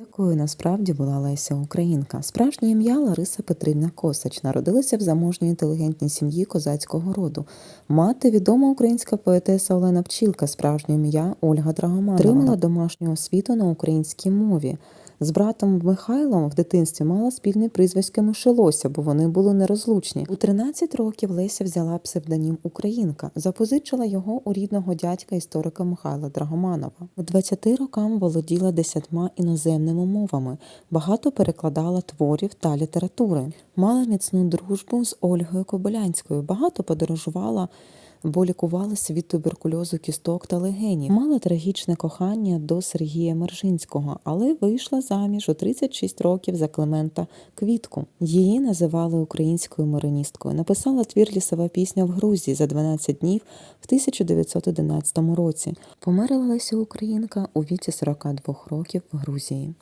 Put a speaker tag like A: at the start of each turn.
A: Якою насправді була Леся Українка? Справжнє ім'я Лариса Петрівна Косач народилася в заможній інтелігентній сім'ї козацького роду. Мати відома українська поетеса Олена Пчілка, справжнє ім'я Ольга Драгоманова. Отримала домашню освіту на українській мові. З братом Михайлом в дитинстві мала спільне прізвисько Мишелося, бо вони були нерозлучні. У 13 років Леся взяла псевдонім Українка, запозичила його у рідного дядька історика Михайла Драгоманова. У 20 рокам володіла десятьма іноземними мовами, багато перекладала творів та літератури. Мала міцну дружбу з Ольгою Кобилянською, багато подорожувала бо лікувалася від туберкульозу кісток та легенів. Мала трагічне кохання до Сергія Мержинського, але вийшла заміж у 36 років за Климента Квітку. Її називали українською мариністкою. Написала твір лісова пісня в Грузії за 12 днів в 1911 році. Померла Леся Українка у віці 42 років в Грузії.